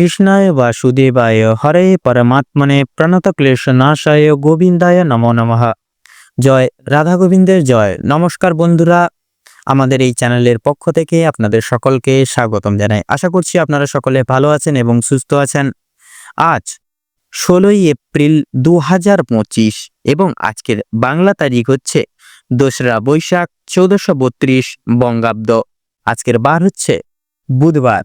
কৃষ্ণায় বাসুদেবায় হরে পরমাত্মনে প্রণত ক্লেশনাশায় গোবিন্দায় নমো নমঃ। জয় রাধা গোবিন্দের জয়। নমস্কার বন্ধুরা, আমাদের এই চ্যানেলের পক্ষ থেকে আপনাদের সকলকে স্বাগতম জানাই। আশা করছি আপনারা সকলে ভালো আছেন এবং সুস্থ আছেন। আজ ষোলোই এপ্রিল দু হাজার পঁচিশ এবং আজকের বাংলা তারিখ হচ্ছে দোসরা বৈশাখ চৌদ্দশো বত্রিশ বঙ্গাব্দ। আজকের বার হচ্ছে বুধবার।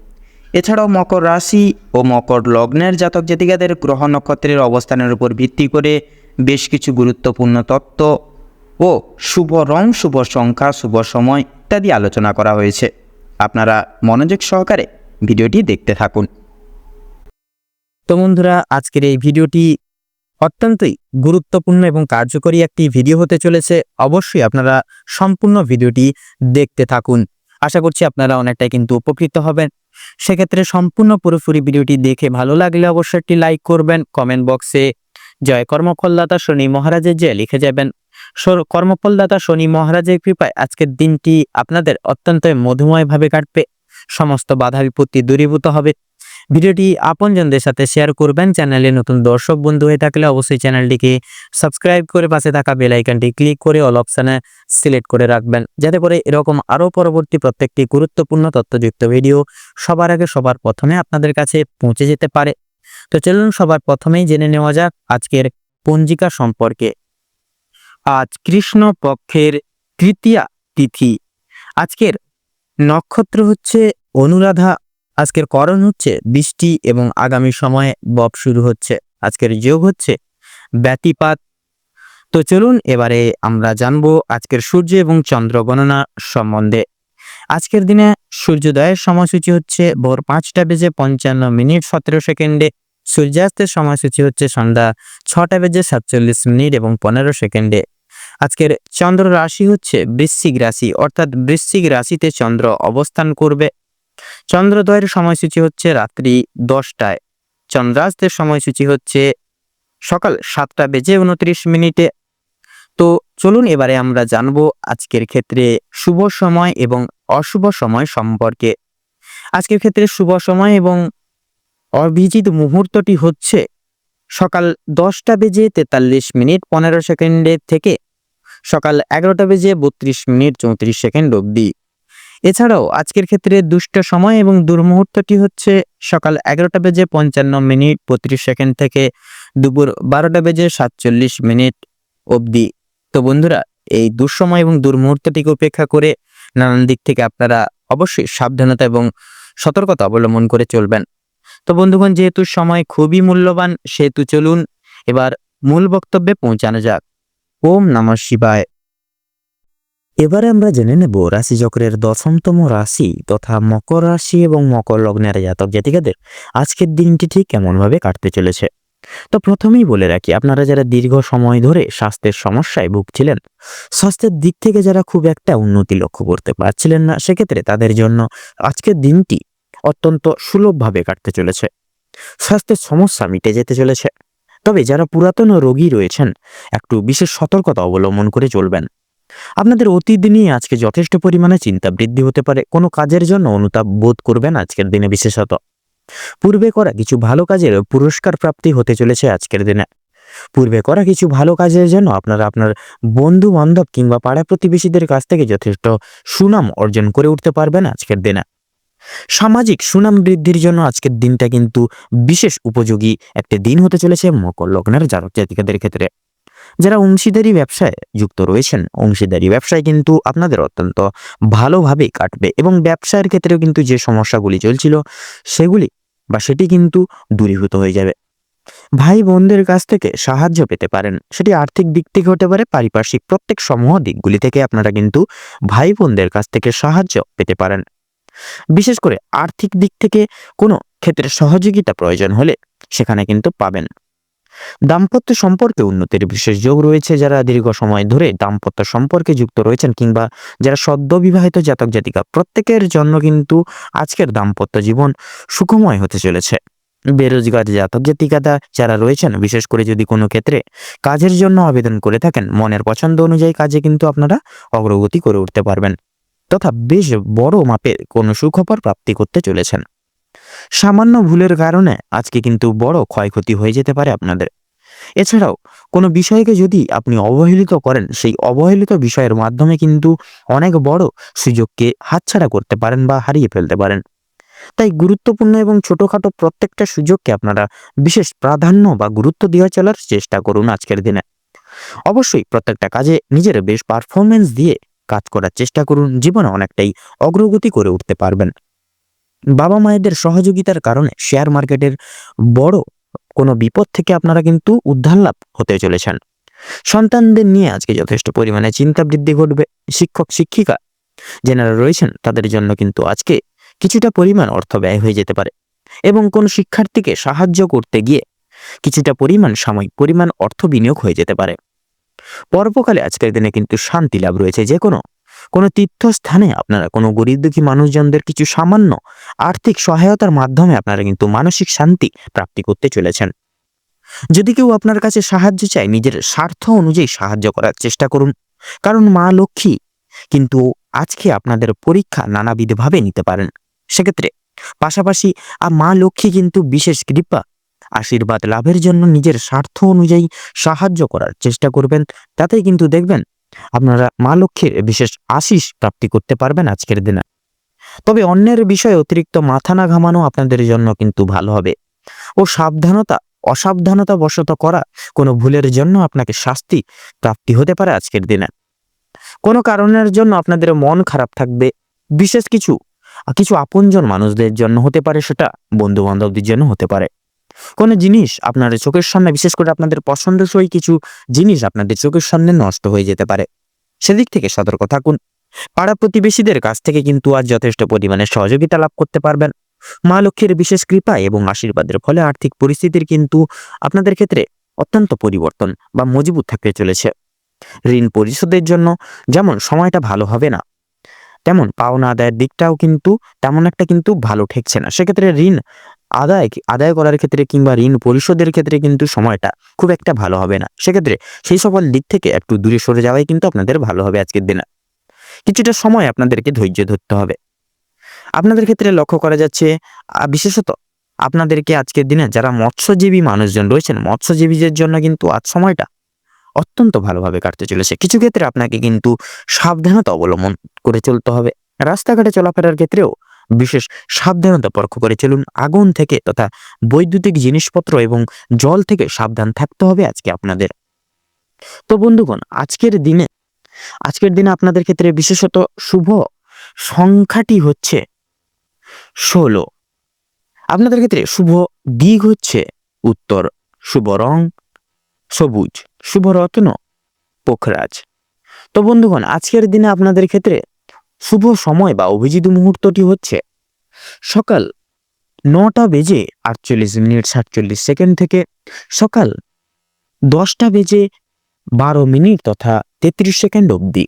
এছাড়াও মকর রাশি ও মকর লগ্নের জাতক জাতিকাদের গ্রহ নক্ষত্রের অবস্থানের উপর ভিত্তি করে বেশ কিছু গুরুত্বপূর্ণ তত্ত্ব ও শুভ রং, শুভ সংখ্যা, শুভ সময় ইত্যাদি আলোচনা করা হয়েছে। আপনারা মনোযোগ সহকারে ভিডিওটি দেখতে থাকুন। তো বন্ধুরা, আজকের এই ভিডিওটি অত্যন্তই গুরুত্বপূর্ণ এবং কার্যকরী একটি ভিডিও হতে চলেছে। অবশ্যই আপনারা সম্পূর্ণ ভিডিওটি দেখতে থাকুন। আশা করছি আপনারা অনেকটাই কিন্তু উপকৃত হবেন। সেক্ষেত্রে সম্পূর্ণ পুরোপুরি ভিডিওটি দেখে ভালো লাগলে অবশ্যই একটি লাইক করবেন কমেন্ট বক্সে জয় কর্মফলদাতা শনি মহারাজের জয় লিখে যাবেন। কর্মফলদাতা শনি মহারাজের কৃপায় আজকের দিনটি আপনাদের অত্যন্ত মধুময়ভাবে কাটবে। সমস্ত বাধা বিপত্তি দূরীভূত হবে। ভিডিওটি আপনজনদের সাথে শেয়ার করবেন। চ্যানেলে নতুন দর্শক, বন্ধু হয়ে থাকলে অবশ্যই চ্যানেলটিকে সাবস্ক্রাইব করে পাশে থাকা বেল আইকনটি ক্লিক করে অল অপশানে সিলেক্ট করে রাখবেন। যাতে করে এরকম আরও পরবর্তী প্রত্যেকটি গুরুত্বপূর্ণ তথ্যযুক্ত ভিডিও সবার আগে সবার প্রথমে আপনাদের কাছে পৌঁছে যেতে পারে। তো চলুন সবার প্রথমেই জেনে নেওয়া যাক আজকের পঞ্জিকা সম্পর্কে। আজ কৃষ্ণ পক্ষের তৃতীয়া তিথি। আজকের নক্ষত্র হচ্ছে অনুরাধা আজকের করণ হচ্ছে বৃষ্টি এবং আগামী সময়ে বব শুরু হচ্ছে। আজকের যোগ হচ্ছে ব্যতিপাত। তো চলুন এবারে আমরা জানব আজকের সূর্য এবং চন্দ্র গণনা সম্বন্ধে। আজকের দিনে সূর্যোদয়ের সময়সূচি হচ্ছে ভোর পাঁচটা বেজে পঞ্চান্ন মিনিট সতেরো সেকেন্ডে। সূর্যাস্তের সময়সূচি হচ্ছে সন্ধ্যা ছটা বেজে সাতচল্লিশ মিনিট এবং পনেরো সেকেন্ডে। আজকের চন্দ্র রাশি হচ্ছে বৃশ্চিক রাশি, অর্থাৎ বৃশ্চিক রাশিতে চন্দ্র অবস্থান করবে। চন্দ্রোদয়ের সময়সূচি হচ্ছে রাত্রি দশটায়। চন্দ্রাস্তের সময়সূচি হচ্ছে সকাল সাতটা বেজে উনত্রিশ মিনিটে। তো চলুন এবারে আমরা জানব আজকের ক্ষেত্রে শুভ সময় এবং অশুভ সময় সম্পর্কে। আজকের ক্ষেত্রে শুভ সময় এবং অভিজিৎ মুহূর্তটি হচ্ছে সকাল দশটা বেজে তেতাল্লিশ মিনিট পনেরো সেকেন্ডের থেকে সকাল এগারোটা বেজে বত্রিশ মিনিট চৌত্রিশ সেকেন্ড অবধি। এছাড়াও আজকের ক্ষেত্রে দুষ্ট সময় এবং দুর্মুহূর্তটি হচ্ছে সকাল এগারোটা বেজে পঞ্চান্ন মিনিট বত্রিশ সেকেন্ড থেকে দুপুর বারোটা বেজে সাতচল্লিশ মিনিট অবধি। তো বন্ধুরা, এই দুঃসময় এবং দুর্মুহূর্তটিকে উপেক্ষা করে নানান দিক থেকে আপনারা অবশ্যই সাবধানতা এবং সতর্কতা অবলম্বন করে চলবেন। তো বন্ধুগণ, যেহেতু সময় খুবই মূল্যবান, সেহেতু চলুন এবার মূল বক্তব্যে পৌঁছানো যাক। ওম নমঃ শিবায়। এবারে আমরা জেনে নেব রাশিচক্রের দশমতম রাশি তথা মকর রাশি এবং মকর লগ্নের জাতক জাতিকাদের আজকের দিনটি ঠিক কেমনভাবে কাটতে চলেছে। তো প্রথমেই বলে রাখি, আপনারা যারা দীর্ঘ সময় ধরে স্বাস্থ্যের সমস্যায় ভুগছিলেন, স্বাস্থ্যের দিক থেকে যারা খুব একটা উন্নতি লক্ষ্য করতে পারছিলেন না, সেক্ষেত্রে তাদের জন্য আজকের দিনটি অত্যন্ত সুলভভাবে কাটতে চলেছে। স্বাস্থ্যের সমস্যা মিটে যেতে চলেছে। তবে যারা পুরাতন রোগী রয়েছেন, একটু বিশেষ সতর্কতা অবলম্বন করে চলবেন। আপনাদের অতীত নিয়ে আজকে যথেষ্ট পরিমাণে চিন্তা বৃদ্ধি হতে পারে। কোনো কাজের জন্য অনুতাপ বোধ করবেন আজকের দিনে বিশেষত। পূর্বে করা কিছু ভালো কাজের পুরস্কার প্রাপ্তি হতে চলেছে আজকের দিনে। পূর্বে করা কিছু ভালো কাজের জন্য আপনারা আপনার বন্ধু বান্ধব কিংবা পাড়া প্রতিবেশীদের কাছ থেকে যথেষ্ট সুনাম অর্জন করে উঠতে পারবেন আজকের দিনে। সামাজিক সুনাম বৃদ্ধির জন্য আজকের দিনটা কিন্তু বিশেষ উপযোগী। একটি দিন হতে চলেছে মকর লগ্নের জাতক জাতিকাদের ক্ষেত্রে। যারা অংশীদারি ব্যবসায় যুক্ত রয়েছেন, অংশীদারি ব্যবসায় কিন্তু আপনাদের অত্যন্ত ভালোভাবেই কাটবে এবং ব্যবসায়ের ক্ষেত্রেও কিন্তু যে সমস্যাগুলি চলছিল সেগুলি বা সেটি কিন্তু দূরীভূত হয়ে যাবে। ভাই বোনদের কাছ থেকে সাহায্য পেতে পারেন। সেটি আর্থিক দিক থেকে হতে পারে, পারিপার্শ্বিক প্রত্যেক সমূহ দিকগুলি থেকে আপনারা কিন্তু ভাই বোনদের কাছ থেকে সাহায্য পেতে পারেন। বিশেষ করে আর্থিক দিক থেকে কোনো ক্ষেত্রে সহযোগিতা প্রয়োজন হলে সেখানে কিন্তু পাবেন। দাম্পত্য সম্পর্কে উন্নতির বিশেষ যোগ রয়েছে যারা দীর্ঘ সময় ধরে দাম্পত্য সম্পর্কে যুক্ত রয়েছেন কিংবা যারা সদ্য বিবাহিত জাতক জাতিকা। প্রত্যেকের জন্য কিন্তু আজকের দাম্পত্য জীবন সুখময় হতে চলেছে। বেরোজগার জাতক জাতিকাতা যারা রয়েছেন, বিশেষ করে যদি কোনো ক্ষেত্রে কাজের জন্য আবেদন করে থাকেন, মনের পছন্দ অনুযায়ী কাজে কিন্তু আপনারা অগ্রগতি করে উঠতে পারবেন। তথা বেশ বড় মাপের কোনো সুখবর প্রাপ্তি করতে চলেছেন। সামান্য ভুলের কারণে আজকে কিন্তু বড় ক্ষয়ক্ষতি হয়ে যেতে পারে আপনাদের। এছাড়াও কোনো বিষয়কে যদি আপনি অবহেলিত করেন, সেই অবহেলিত বিষয়ের মাধ্যমে কিন্তু অনেক বড় সুযোগকে হাতছাড়া করতে পারেন বা হারিয়ে ফেলতে পারেন। তাই গুরুত্বপূর্ণ এবং ছোটোখাটো প্রত্যেকটা সুযোগকে আপনারা বিশেষ প্রাধান্য বা গুরুত্ব দিয়ে চলার চেষ্টা করুন আজকের দিনে। অবশ্যই প্রত্যেকটা কাজে নিজের বেশ পারফরমেন্স দিয়ে কাজ করার চেষ্টা করুন। জীবনে অনেকটাই অগ্রগতি করে উঠতে পারবেন। বাবা মায়েদের সহযোগিতার কারণে শেয়ার মার্কেটের বড় কোনো বিপদ থেকে আপনারা কিন্তু উদ্ধার লাভ হতে চলেছেন। সন্তানদের নিয়ে আজকে যথেষ্ট পরিমাণে চিন্তা বৃদ্ধি ঘটবে। শিক্ষক, শিক্ষিকা যেনারা রয়েছেন, তাদের জন্য কিন্তু আজকে কিছুটা পরিমাণ অর্থ ব্যয় হয়ে যেতে পারে এবং কোন শিক্ষার্থীকে সাহায্য করতে গিয়ে কিছুটা পরিমাণ সাময়িক পরিমাণ অর্থ বিনিয়োগ হয়ে যেতে পারে। পর্বকালে আজকের দিনে কিন্তু শান্তি লাভ রয়েছে যে কোনো কোনো তীর্থস্থানে আপনারা, কোনো গরিব দুঃখী মানুষজনদের কিছু সামান্য আর্থিক সহায়তার মাধ্যমে আপনারা কিন্তু মানসিক শান্তি প্রাপ্তি করতে চলেছেন। যদি কেউ আপনার কাছে সাহায্য চায়, নিজের স্বার্থ অনুযায়ী সাহায্য করার চেষ্টা করুন। কারণ মা লক্ষ্মী কিন্তু আজকে আপনাদের পরীক্ষা নানাবিধভাবে নিতে পারেন। সেক্ষেত্রে পাশাপাশি আর মা লক্ষ্মী কিন্তু বিশেষ কৃপা, আশীর্বাদ লাভের জন্য নিজের স্বার্থ অনুযায়ী সাহায্য করার চেষ্টা করবেন। তাতেই কিন্তু দেখবেন আপনারা মা লক্ষ্মীর বিশেষ আশিস প্রাপ্তি করতে পারবেন আজকের দিনে। তবে অন্যের বিষয়ে অতিরিক্ত মাথা না ঘামানো আপনাদের জন্য কিন্তু ভালো হবে। ও সাবধানতা অসাবধানতা বশত করা কোনো ভুলের জন্য আপনাকে শাস্তি প্রাপ্তি হতে পারে আজকের দিনে। কোনো কারণের জন্য আপনাদের মন খারাপ থাকবে, বিশেষ কিছু কিছু আপনজন মানুষদের জন্য হতে পারে সেটা বন্ধু বান্ধবদের জন্য হতে পারে। কোনো জিনিস আপনার চোখের সামনে, বিশেষ করে আপনাদের পছন্দসই কিছু জিনিস আপনাদের চোখের সামনে নষ্ট হয়ে যেতে পারে। সেদিক থেকে সতর্ক থাকুন। পাড়া প্রতিবেশীদের কাছ থেকে কিন্তু আজ যথেষ্ট পরিমাণে সহযোগিতা লাভ করতে পারবেন। মা লক্ষ্মীর বিশেষ কৃপা এবং আশীর্বাদের ফলে আর্থিক পরিস্থিতির কিন্তু আপনাদের ক্ষেত্রে অত্যন্ত পরিবর্তন বা মজবুত থাকতে চলেছে। ঋণ পরিশোধের জন্য যেমন সময়টা ভালো হবে না, তেমন পাওনা আদায়ের দিকটাও কিন্তু তেমন একটা কিন্তু ভালো ঠেকছে না। সেক্ষেত্রে ঋণ আদায় আদায় করার ক্ষেত্রে কিংবা ঋণ পরিশোধের ক্ষেত্রে কিন্তু সময়টা খুব একটা ভালো হবে না। সেক্ষেত্রে সেই সকল দিক থেকে একটু দূরে সরে যাওয়াই কিন্তু আপনাদের ভালো হবে আজকের দিনে। কিছুটা সময় আপনাদেরকে ধৈর্য ধরতে হবে। আপনাদের ক্ষেত্রে লক্ষ্য করা যাচ্ছে বিশেষত আপনাদেরকে আজকের দিনে যারা মৎস্যজীবী মানুষজন রয়েছেন, মৎস্যজীবীদের জন্য কিন্তু আজ সময়টা অত্যন্ত ভালোভাবে কাটতে চলেছে। কিছু ক্ষেত্রে আপনাকে কিন্তু সাবধানতা অবলম্বন করে চলতে হবে। রাস্তাঘাটে চলাফেরার ক্ষেত্রেও বিশেষ সাবধানতা পরখ করে চলুন আগুন থেকে তথা বৈদ্যুতিক জিনিসপত্র এবং জল থেকে সাবধান থাকতে হবে আজকে আপনাদের। তো বন্ধুগণ, আজকের দিনে আজকের দিনে আপনাদের ক্ষেত্রে বিশেষত শুভ সংখ্যাটি হচ্ছে ষোলো। আপনাদের ক্ষেত্রে শুভ দিক হচ্ছে উত্তর, শুভ রং সবুজ, শুভ রত্ন পোখরাজ। তো বন্ধুগণ, আজকের দিনে আপনাদের ক্ষেত্রে শুভ সময় বা অভিজিৎ মুহূর্তটি হচ্ছে সকাল নটা বেজে আটচল্লিশ মিনিট সাতচল্লিশ সেকেন্ড থেকে সকাল দশটা বেজে বারো মিনিট তথা তেত্রিশ সেকেন্ড অবধি।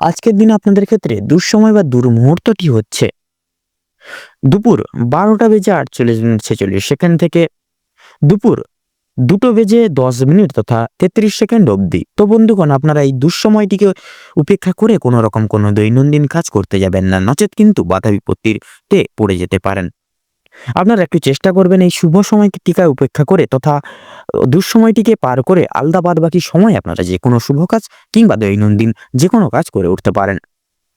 আজকের দিনে আপনাদের ক্ষেত্রে দুঃসময় বা দুর্মুহূর্তটি হচ্ছে দুপুর বারোটা বেজে আটচল্লিশ মিনিট ছেচল্লিশ সেকেন্ড থেকে দুপুর দুটো বেজে দশ মিনিট তথা তেত্রিশ সেকেন্ড অবধি। তো বন্ধুগণ, আপনারা এই দুঃসময়টিকে উপেক্ষা করে কোনো রকম কোনো দৈনন্দিন কাজ করতে যাবেন না। নচেত কিন্তু বাধা বিপত্তিতে পড়ে যেতে পারেন। আপনারা একটু চেষ্টা করবেন এই শুভ সময়কে টিকায় উপেক্ষা করে তথা দুঃসময়টিকে পার করে আলাদা বাদ বাকি সময় আপনারা যে কোনো শুভ কাজ কিংবা দৈনন্দিন যে কোনো কাজ করে উঠতে পারেন।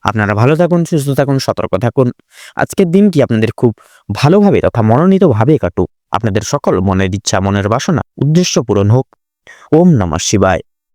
আপনারা ভালো থাকুন, সুস্থ থাকুন, সতর্ক থাকুন। আজকের দিনটি আপনাদের খুব ভালোভাবে তথা মনোনীতভাবে কাটুক। আপনাদের সকল মনের ইচ্ছা মনের বাসনা উদ্দেশ্য পূরণ হোক। ওম নমঃ শিবায়।